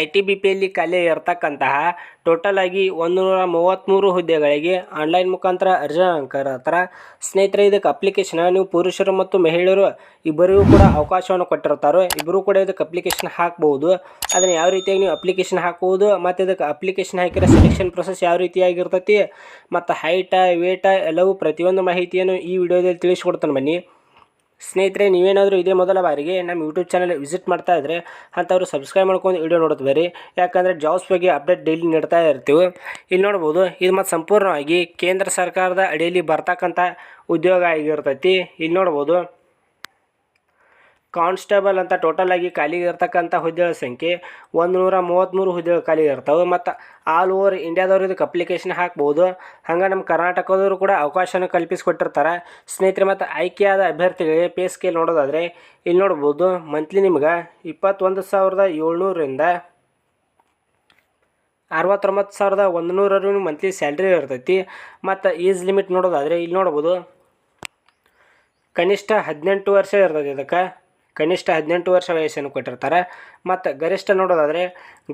I T B ಪಿಯಲ್ಲಿ ಖಾಲಿ ಇರತಕ್ಕಂತಹ ಟೋಟಲ್ ಆಗಿ ಒಂದು ನೂರ ಮೂವತ್ತ್ಮೂರು ಹುದ್ದೆಗಳಿಗೆ ಆನ್ಲೈನ್ ಮುಖಾಂತರ ಅರ್ಜಿ ಹಾಕರ ಸ್ನೇಹಿತರೆ, ಇದಕ್ಕೆ ಅಪ್ಲಿಕೇಶನ್ ನೀವು ಪುರುಷರು ಮತ್ತು ಮಹಿಳೆಯರು ಇಬ್ಬರಿಗೂ ಕೂಡ ಅವಕಾಶವನ್ನು ಕೊಟ್ಟಿರ್ತಾರೆ ಇಬ್ಬರೂ ಕೂಡ ಇದಕ್ಕೆ ಅಪ್ಲಿಕೇಶನ್ ಹಾಕ್ಬೋದು. ಅದನ್ನು ಯಾವ ರೀತಿಯಾಗಿ ನೀವು ಅಪ್ಲಿಕೇಶನ್ ಹಾಕುವುದು ಮತ್ತು ಇದಕ್ಕೆ ಅಪ್ಲಿಕೇಶನ್ ಹಾಕಿರೋ ಸೆಲೆಕ್ಷನ್ ಪ್ರೊಸೆಸ್ ಯಾವ ರೀತಿಯಾಗಿರ್ತೈತಿ, ಮತ್ತು ಹೈಟ ವೇಟ ಎಲ್ಲವೂ ಪ್ರತಿಯೊಂದು ಮಾಹಿತಿಯನ್ನು ಈ ವಿಡಿಯೋದಲ್ಲಿ ತಿಳಿಸ್ಕೊಡ್ತಾನೆ ಬನ್ನಿ. ಸ್ನೇಹಿತರೆ, ನೀವೇನಾದರೂ ಇದೇ ಮೊದಲ ಬಾರಿಗೆ ನಮ್ಮ ಯೂಟ್ಯೂಬ್ ಚಾನಲ್ ವಿಸಿಟ್ ಮಾಡ್ತಾ ಇದ್ದರೆ ಅಂಥವ್ರು ಸಬ್ಸ್ಕ್ರೈಬ್ ಮಾಡ್ಕೊಂಡು ವಿಡಿಯೋ ನೋಡೋದು ಬೇರೆ. ಯಾಕಂದರೆ ಜಾಬ್ಸ್ ಬಗ್ಗೆ ಅಪ್ಡೇಟ್ ಡೈಲಿ ನೀಡ್ತಾ ಇರ್ತೀವಿ. ಇಲ್ಲಿ ನೋಡ್ಬೋದು, ಇದು ಮತ್ತು ಸಂಪೂರ್ಣವಾಗಿ ಕೇಂದ್ರ ಸರ್ಕಾರದ ಅಡಿಯಲ್ಲಿ ಬರ್ತಕ್ಕಂಥ ಉದ್ಯೋಗ ಆಗಿರ್ತೈತಿ. ಇಲ್ಲಿ ನೋಡ್ಬೋದು ಕಾನ್ಸ್ಟೇಬಲ್ ಅಂತ ಟೋಟಲ್ ಆಗಿ ಖಾಲಿ ಇರ್ತಕ್ಕಂಥ ಹುದ್ದೆಗಳ ಸಂಖ್ಯೆ ಒಂದು ನೂರ ಮೂವತ್ತ್ಮೂರು ಹುದ್ದೆಗಳು ಖಾಲಿ ಇರ್ತವೆ. ಮತ್ತು ಆಲ್ ಓವರ್ ಇಂಡಿಯಾದವ್ರು ಇದಕ್ಕೆ ಅಪ್ಲಿಕೇಶನ್ ಹಾಕ್ಬೋದು. ಹಂಗೆ ನಮ್ಮ ಕರ್ನಾಟಕದವರು ಕೂಡ ಅವಕಾಶನ ಕಲ್ಪಿಸಿಕೊಟ್ಟಿರ್ತಾರೆ. ಸ್ನೇಹಿತರೆ, ಮತ್ತು ಆಯ್ಕೆಯಾದ ಅಭ್ಯರ್ಥಿಗಳಿಗೆ ಪೇ ಸ್ಕೇಲ್ ನೋಡೋದಾದರೆ ಇಲ್ಲಿ ನೋಡ್ಬೋದು. ಮಂತ್ಲಿ ನಿಮ್ಗೆ ಇಪ್ಪತ್ತೊಂದು ಸಾವಿರದ ಏಳ್ನೂರರಿಂದ ಅರವತ್ತೊಂಬತ್ತು ಸಾವಿರದ ಒಂದು ನೂರವರೆಗೂ ಮಂತ್ಲಿ ಸ್ಯಾಲ್ರಿ ಇರ್ತೈತಿ. ಮತ್ತು ಏಜ್ ಲಿಮಿಟ್ ನೋಡೋದಾದರೆ ಇಲ್ಲಿ ನೋಡ್ಬೋದು. ಕನಿಷ್ಠ ಹದಿನೆಂಟು ವರ್ಷ ಇರ್ತೈತಿ ಇದಕ್ಕೆ. ಕನಿಷ್ಠ ಹದಿನೆಂಟು ವರ್ಷ ವಯಸ್ಸನ್ನು ಕೊಟ್ಟಿರ್ತಾರೆ. ಮತ್ತು ಗರಿಷ್ಠ ನೋಡೋದಾದರೆ,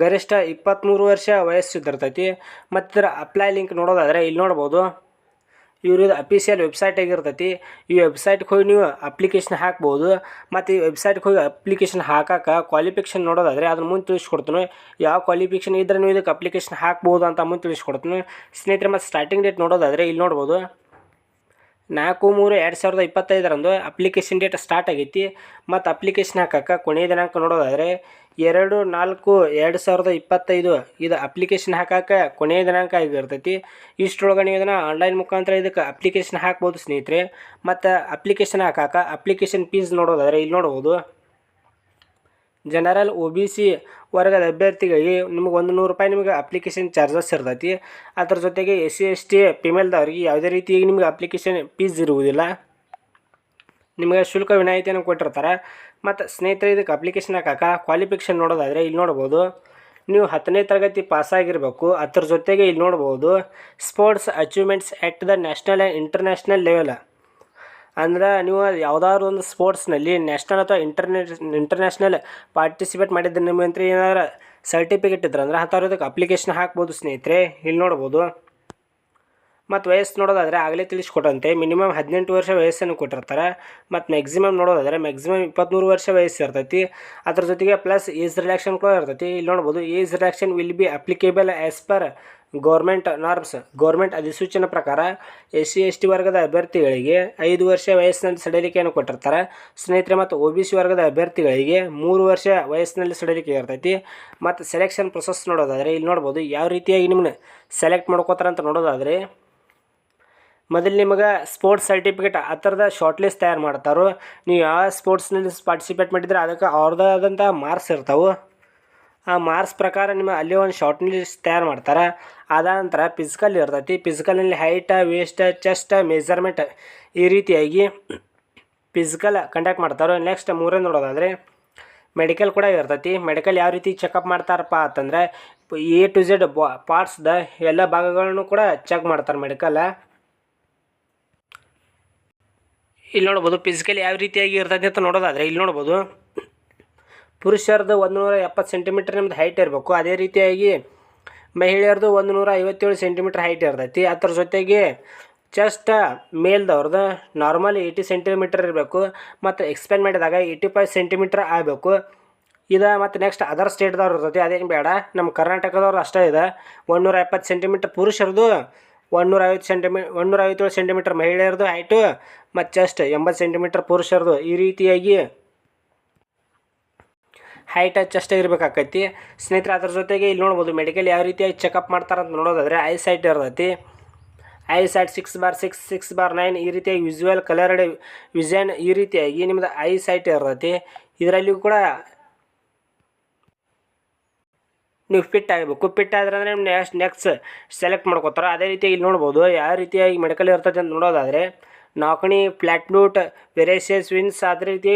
ಗರಿಷ್ಠ ಇಪ್ಪತ್ತ್ಮೂರು ವರ್ಷ ವಯಸ್ಸಿದ್ದಿರ್ತೈತಿ ಮತ್ತು ಇದರ ಅಪ್ಲೈ ಲಿಂಕ್ ನೋಡೋದಾದರೆ ಇಲ್ಲಿ ನೋಡ್ಬೋದು. ಇವ್ರದ್ದು ಅಫಿಷಿಯಲ್ ವೆಬ್ಸೈಟ್ ಆಗಿರ್ತೈತಿ. ಈ ವೆಬ್ಸೈಟ್ಗೆ ಹೋಗಿ ನೀವು ಅಪ್ಲಿಕೇಶನ್ ಹಾಕ್ಬೋದು. ಮತ್ತು ಈ ವೆಬ್ಸೈಟ್ಗೆ ಹೋಗಿ ಅಪ್ಲಿಕೇಶನ್ ಹಾಕಕ್ಕೆ ಕ್ವಾಲಿಫಿಕೇಷನ್ ನೋಡೋದಾದರೆ ಅದನ್ನು ಮುಂದೆ ತಿಳಿಸ್ಕೊಡ್ತೀನಿ. ಯಾವ ಕ್ವಾಲಿಫಿಕೇಷನ್ ಇದ್ದರೆ ನೀವು ಇದಕ್ಕೆ ಅಪ್ಲಿಕೇಶನ್ ಹಾಕ್ಬೋದು ಅಂತ ಮುಂದೆ ತಿಳಿಸ್ಕೊಡ್ತೀನಿ. ಸ್ನೇಹಿತರೆ, ಮತ್ತು ಸ್ಟಾರ್ಟಿಂಗ್ ಡೇಟ್ ನೋಡೋದಾದರೆ ಇಲ್ಲಿ ನೋಡ್ಬೋದು. ನಾಲ್ಕು ಮೂರು ಎರಡು ಸಾವಿರದ ಇಪ್ಪತ್ತೈದರಂದು ಅಪ್ಲಿಕೇಶನ್ ಡೇಟ್ ಸ್ಟಾರ್ಟ್ ಆಗೈತಿ. ಮತ್ತು ಅಪ್ಲಿಕೇಶನ್ ಹಾಕಕ್ಕೆ ಕೊನೆಯ ದಿನಾಂಕ ನೋಡೋದಾದರೆ ಎರಡು ನಾಲ್ಕು ಎರಡು ಸಾವಿರದ ಇಪ್ಪತ್ತೈದು ಇದು ಅಪ್ಲಿಕೇಶನ್ ಹಾಕಕ್ಕೆ ಕೊನೆಯ ದಿನಾಂಕ ಆಗಿರ್ತೈತಿ. ಇಷ್ಟರೊಳಗೆ ನೀವು ಇದನ್ನು ಆನ್ಲೈನ್ ಮುಖಾಂತರ ಇದಕ್ಕೆ ಅಪ್ಲಿಕೇಶನ್ ಹಾಕ್ಬೋದು ಸ್ನೇಹಿತರೆ. ಮತ್ತು ಅಪ್ಲಿಕೇಶನ್ ಹಾಕಕ್ಕೆ ಅಪ್ಲಿಕೇಶನ್ ಫೀಸ್ ನೋಡೋದಾದರೆ ಇಲ್ಲಿ ನೋಡ್ಬೋದು. ಜನರಲ್ ಒ ಬಿ ಸಿ ವರ್ಗದ ಅಭ್ಯರ್ಥಿಗಳಿಗೆ ನಿಮಗೆ ಒಂದು ನೂರು ರೂಪಾಯಿ ನಿಮಗೆ ಅಪ್ಲಿಕೇಶನ್ ಚಾರ್ಜಸ್ ಇರ್ತೈತಿ. ಅದ್ರ ಜೊತೆಗೆ ಎಸ್ ಸಿ, ಎಸ್ ಟಿ ಫಿಮೇಲ್ದವ್ರಿಗೆ ಯಾವುದೇ ರೀತಿಯಾಗಿ ನಿಮಗೆ ಅಪ್ಲಿಕೇಶನ್ ಫೀಸ್ ಇರುವುದಿಲ್ಲ. ನಿಮಗೆ ಶುಲ್ಕ ವಿನಾಯಿತಿಯನ್ನು ಕೊಟ್ಟಿರ್ತಾರೆ. ಮತ್ತು ಸ್ನೇಹಿತರೆ, ಇದಕ್ಕೆ ಅಪ್ಲಿಕೇಶನ್ ಹಾಕಕ್ಕೆ ಕ್ವಾಲಿಫಿಕೇಷನ್ ನೋಡೋದಾದರೆ ಇಲ್ಲಿ ನೋಡ್ಬೋದು. ನೀವು ಹತ್ತನೇ ತರಗತಿ ಪಾಸಾಗಿರಬೇಕು ಅದ್ರ ಜೊತೆಗೆ ಇಲ್ಲಿ ನೋಡ್ಬೋದು. Sports achievements at the national and international level ಅಂದ್ರೆ ನೀವು ಯಾವ್ದಾದ್ರು ಒಂದು ಸ್ಪೋರ್ಟ್ಸ್ನಲ್ಲಿ ನ್ಯಾಷನಲ್ ಅಥವಾ ಇಂಟರ್ನ್ಯಾ ಇಂಟರ್ನ್ಯಾಷನಲ್ ಪಾರ್ಟಿಸಿಪೇಟ್ ಮಾಡಿದ್ರೆ ನಿಮ್ಮ ಹತ್ರ ಏನಾದ್ರು ಸರ್ಟಿಫಿಕೇಟ್ ಇದ್ರೆ ಅಂದ್ರೆ ಅಂಥವ್ರು ಇದಕ್ಕೆ ಅಪ್ಲಿಕೇಶನ್ ಹಾಕ್ಬೋದು ಸ್ನೇಹಿತರೆ, ಇಲ್ಲಿ ನೋಡ್ಬೋದು. ಮತ್ತು ವಯಸ್ಸು ನೋಡೋದಾದರೆ ಆಗಲೇ ತಿಳಿಸ್ಕೊಟ್ಟಂತೆ, ಮಿನಿಮಮ್ ಹದಿನೆಂಟು ವರ್ಷ ವಯಸ್ಸನ್ನು ಕೊಟ್ಟಿರ್ತಾರೆ. ಮತ್ತು ಮ್ಯಾಕ್ಸಿಮಮ್ ನೋಡೋದಾದರೆ ಮ್ಯಾಕ್ಸಿಮಮ್ ಇಪ್ಪತ್ತ್ಮೂರು ವರ್ಷ ವಯಸ್ಸು ಇರ್ತೈತಿ. ಅದ್ರ ಜೊತೆಗೆ ಪ್ಲಸ್ ಏಜ್ ರಿಲ್ಯಾಕ್ಷನ್ ಕೂಡ ಇರ್ತೈತಿ. ಇಲ್ಲಿ ನೋಡ್ಬೋದು age relaxation will be applicable as per government norms government ಅಧಿಸೂಚನೆ ಪ್ರಕಾರ ಎಸ್ ಸಿ ಎಸ್ ಟಿ ವರ್ಗದ ಅಭ್ಯರ್ಥಿಗಳಿಗೆ ಐದು ವರ್ಷ ವಯಸ್ಸಿನಲ್ಲಿ ಸಡಿಲಿಕೆಯನ್ನು ಕೊಟ್ಟಿರ್ತಾರೆ. ಸ್ನೇಹಿತರೆ, ಮತ್ತು ಒ ಬಿ ಸಿ ವರ್ಗದ ಅಭ್ಯರ್ಥಿಗಳಿಗೆ ಮೂರು ವರ್ಷ ವಯಸ್ಸಿನಲ್ಲಿ ಸಡಿಲಿಕೆ ಇರ್ತೈತಿ. ಮತ್ತು ಸೆಲೆಕ್ಷನ್ ಪ್ರೊಸೆಸ್ ನೋಡೋದಾದರೆ, ಇಲ್ಲಿ ನೋಡ್ಬೋದು ಯಾವ ರೀತಿಯಾಗಿ ನಿಮ್ಮನ್ನ ಸೆಲೆಕ್ಟ್ ಮಾಡ್ಕೋತಾರೆ ಅಂತ ನೋಡೋದಾದರೆ, ಮೊದಲು ನಿಮಗೆ ಸ್ಪೋರ್ಟ್ಸ್ ಸರ್ಟಿಫಿಕೇಟ್ ಆ ಥರದ ಶಾರ್ಟ್ ಲಿಸ್ಟ್ ತಯಾರು ಮಾಡ್ತಾರೋ. ನೀವು ಯಾವ ಸ್ಪೋರ್ಟ್ಸ್ನಲ್ಲಿ ಪಾರ್ಟಿಸಿಪೇಟ್ ಮಾಡಿದ್ರೆ, ಅದಕ್ಕೆ ಅವ್ರದ್ದೇ ಆದಂಥ ಮಾರ್ಕ್ಸ್ ಇರ್ತಾವೆ. ಆ ಮಾರ್ಕ್ಸ್ ಪ್ರಕಾರ ನಿಮ್ಮ ಅಲ್ಲಿ ಒಂದು ಶಾರ್ಟ್ ಲಿಸ್ಟ್ ತಯಾರು ಮಾಡ್ತಾರೆ. ಅದ ನಂತರ ಫಿಸಿಕಲ್ ಇರ್ತೈತಿ. ಫಿಸಿಕಲ್ನಲ್ಲಿ ಹೈಟ ವೇಸ್ಟ್ ಚೆಸ್ಟ್ ಮೆಜರ್ಮೆಂಟ್ ಈ ರೀತಿಯಾಗಿ ಫಿಸಿಕಲ್ ಕಂಡಕ್ಟ್ ಮಾಡ್ತಾರೆ ನೆಕ್ಸ್ಟ್ ಮೂರೇ ನೋಡೋದಾದರೆ ಮೆಡಿಕಲ್ ಕೂಡ ಇರ್ತೈತಿ. ಮೆಡಿಕಲ್ ಯಾವ ರೀತಿ ಚೆಕಪ್ ಮಾಡ್ತಾರಪ್ಪ ಅಂತಂದರೆ ಎ ಟು ಝೆಡ್ ಪಾರ್ಟ್ಸ್ದ ಎಲ್ಲ ಭಾಗಗಳನ್ನು ಕೂಡ ಚೆಕ್ ಮಾಡ್ತಾರೆ ಮೆಡಿಕಲ್ ಇಲ್ಲಿ ನೋಡ್ಬೋದು ಫಿಸಿಕಲ್ ಯಾವ ರೀತಿಯಾಗಿ ಇರ್ತೈತಿ ಅಂತ ನೋಡೋದಾದರೆ ಇಲ್ಲಿ ನೋಡ್ಬೋದು. ಪುರುಷರದು ಒಂದು ನೂರ ಎಪ್ಪತ್ತು ಸೆಂಟಿಮೀಟ್ರ್ ನಿಮ್ದು ಹೈಟ್ ಇರಬೇಕು. ಅದೇ ರೀತಿಯಾಗಿ ಮಹಿಳೆಯರದು ಒಂದು ನೂರ ಐವತ್ತೇಳು ಸೆಂಟಿಮೀಟ್ರ್ ಹೈಟ್ ಇರ್ತೈತಿ. ಅದ್ರ ಜೊತೆಗೆ ಚೆಸ್ಟ್ ಮೇಲ್ದವ್ರದ್ದು ನಾರ್ಮಲ್ ಏಯ್ಟಿ ಸೆಂಟಿಮೀಟ್ರ್ ಇರಬೇಕು. ಮತ್ತು ಎಕ್ಸ್ಪ್ಯಾಂಡ್ ಮಾಡಿದಾಗ ಏಯ್ಟಿ ಫೈವ್ ಸೆಂಟಿಮೀಟ್ರ್ ಆಗಬೇಕು. ಇದು ಮತ್ತು ನೆಕ್ಸ್ಟ್ ಅದರ್ ಸ್ಟೇಟ್ದವ್ರು ಇರ್ತೈತಿ. ಅದೇನು ಬೇಡ. ನಮ್ಮ ಕರ್ನಾಟಕದವ್ರು ಅಷ್ಟೇ ಇದೆ. ಒಂದುನೂರ ಎಪ್ಪತ್ತು ಸೆಂಟಿಮೀಟ್ರ್ ಪುರುಷರದು ಒಂದುನೂರ ಐವತ್ತು ಸೆಂಟಿಮೀ ಒಂದುನೂರ ಐವತ್ತೇಳು ಸೆಂಟಿಮೀಟ್ರ್ ಮಹಿಳೆಯರದು ಹೈಟು ಮತ್ತು ಚೆಸ್ಟ್ ಎಂಬತ್ತು ಸೆಂಟಿಮೀಟ್ರ್ ಪುರುಷರದು ಈ ರೀತಿಯಾಗಿ ಹೈಟ್ ಅಷ್ಟೇ ಇರಬೇಕಾಕೈತಿ. ಸ್ನೇಹಿತರೆ, ಅದ್ರ ಜೊತೆಗೆ ಇಲ್ಲಿ ನೋಡ್ಬೋದು ಮೆಡಿಕಲ್ ಯಾವ ರೀತಿಯಾಗಿ ಚೆಕಪ್ ಅಂತ ನೋಡೋದಾದರೆ ಐ ಸೈಟ್ ಇರ್ತೈತಿ. Eye sight six bar six six bar nine ಈ ರೀತಿಯಾಗಿ ವಿಜುವಲ್ ಕಲರ್ಡ್ ವಿಷನ್ ಈ ರೀತಿಯಾಗಿ ನಿಮ್ಮದು ಐ ಸೈಟ್ ಇರ್ತೈತಿ. ಇದರಲ್ಲಿಯೂ ಕೂಡ ನೀವು ಫಿಟ್ ಆಗಬೇಕು. ಫಿಟ್ ಆದ್ರೆ ಅಂದರೆ ನೆಕ್ಸ್ಟ್ ನೆಕ್ಸ್ಟ್ ಸೆಲೆಕ್ಟ್ ಮಾಡ್ಕೋತಾರೆ. ಅದೇ ರೀತಿ ಇಲ್ಲಿ ನೋಡ್ಬೋದು, ಯಾವ ರೀತಿಯಾಗಿ ಮೆಡಿಕಲ್ ಇರ್ತೈತೆ ಅಂತ ನೋಡೋದಾದರೆ ನಾಲ್ಕಣಿ ಫ್ಲ್ಯಾಟ್ ಬ್ಲೂಟ್ ವೆರೇಸಿಯಸ್ ವಿನ್ಸ್ ಅದೇ ರೀತಿ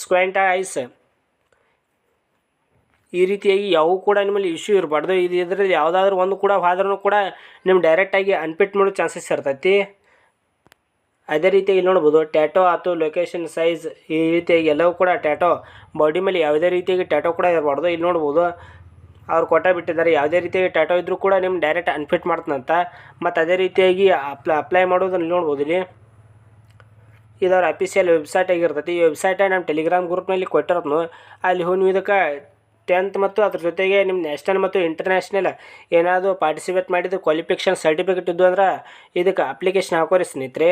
ಸ್ಕ್ವೆಂಟ ಐಸ್ ಈ ರೀತಿಯಾಗಿ ಯಾವ ಕೂಡ ನಿಮ್ಮಲ್ಲಿ ಇಶ್ಯೂ ಇರಬಾರ್ದು. ಇದು ಇದರಲ್ಲಿ ಯಾವುದಾದ್ರೂ ಒಂದು ಕೂಡ ಹೋದ್ರೂ ಕೂಡ ನಿಮ್ಮ ಡೈರೆಕ್ಟಾಗಿ ಅನ್ಫಿಟ್ ಮಾಡೋ ಚಾನ್ಸಸ್ ಇರ್ತೈತಿ. ಅದೇ ರೀತಿಯಾಗಿ ನೋಡ್ಬೋದು ಟ್ಯಾಟೋ ಆಯ್ತು ಲೊಕೇಶನ್ ಸೈಜ್ ಈ ರೀತಿಯಾಗಿ ಎಲ್ಲವೂ ಕೂಡ ಟ್ಯಾಟೋ ಬಾಡಿ ಮೇಲೆ ಯಾವುದೇ ರೀತಿಯಾಗಿ ಟ್ಯಾಟೋ ಕೂಡ ಇರಬಾರ್ದು. ಇಲ್ಲಿ ನೋಡ್ಬೋದು, ಅವ್ರು ಕೊಟ್ಟ ಬಿಟ್ಟಿದ್ದಾರೆ. ಯಾವುದೇ ರೀತಿಯಾಗಿ ಟ್ಯಾಟೋ ಇದ್ದರೂ ಕೂಡ ನಿಮ್ಮ ಡೈರೆಕ್ಟ್ ಅನ್ಫಿಟ್ ಮಾಡ್ತಾನಂತ. ಮತ್ತು ಅದೇ ರೀತಿಯಾಗಿ ಅಪ್ಲೈ ಅಪ್ಲೈ ಮಾಡೋದನ್ನು ನೋಡ್ಬೋದು ಇಲ್ಲಿ. ಇದು ಅವ್ರ ಅಫಿಷಿಯಲ್ ವೆಬ್ಸೈಟ್ ಆಗಿರ್ತೈತಿ. ಈ ವೆಬ್ಸೈಟ್ ನಮ್ಮ ಟೆಲಿಗ್ರಾಮ್ ಗ್ರೂಪ್ನಲ್ಲಿ ಕೊಟ್ಟಿರೋದು ಅಲ್ಲಿ ಹೋಗಿ ನೀವು ಇದಕ್ಕೆ ಟೆಂತ್ ಮತ್ತು ಅದ್ರ ಜೊತೆಗೆ ನಿಮ್ಮ ನ್ಯಾಷನಲ್ ಮತ್ತು ಇಂಟರ್ನ್ಯಾಷನಲ್ ಏನಾದರೂ ಪಾರ್ಟಿಸಿಪೇಟ್ ಮಾಡಿದ್ದು ಕ್ವಾಲಿಫಿಕೇಷನ್ ಸರ್ಟಿಫಿಕೇಟ್ ಇದ್ದು ಅಂದ್ರೆ ಇದಕ್ಕೆ ಅಪ್ಲಿಕೇಶನ್ ಹಾಕೋರಿ ಸ್ನೇಹಿತರೆ.